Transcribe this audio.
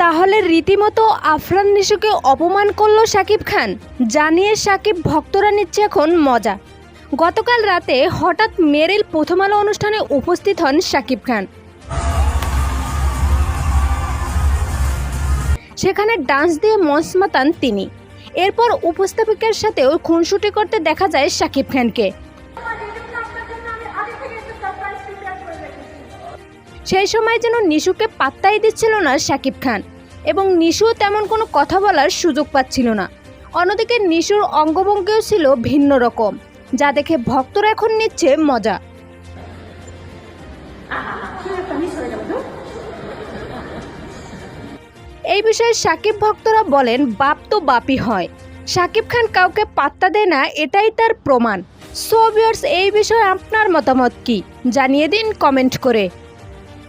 তাহলে রীতিমতো আফরান নিশুকে অপমান করল শাকিব খান, জানিয়ে শাকিব ভক্তরা নিচ্ছে এখন মজা। গতকাল রাতে হঠাৎ মেরিল প্রথম আলো অনুষ্ঠানে উপস্থিত হন শাকিব খান। সেখানে ডান্স দিয়ে মঞ্চ মাতান তিনি। এরপর উপস্থাপিকার সাথেও খুনসুটি করতে দেখা যায় শাকিব খানকে। সেই সময় যেন নিশুকে পাত্তাই দিচ্ছিল না শাকিব খান এবং নিশু তেমন কোনো কথা বলার সুযোগ পাচ্ছিল না। অন্যদিকে নিশুর অঙ্গভঙ্গিও ছিল ভিন্ন রকম, যা দেখে ভক্তরা এখন নিচ্ছে মজা। এই বিষয়ে সাকিব ভক্তরা বলেন, বাপ তো বাপই হয়। সাকিব খান কাউকে পাত্তা দেয় না, এটাই তার প্রমাণ। সো ভিউয়ার্স এই বিষয়ে আপনার মতামত কি? জানিয়ে দিন কমেন্ট করে।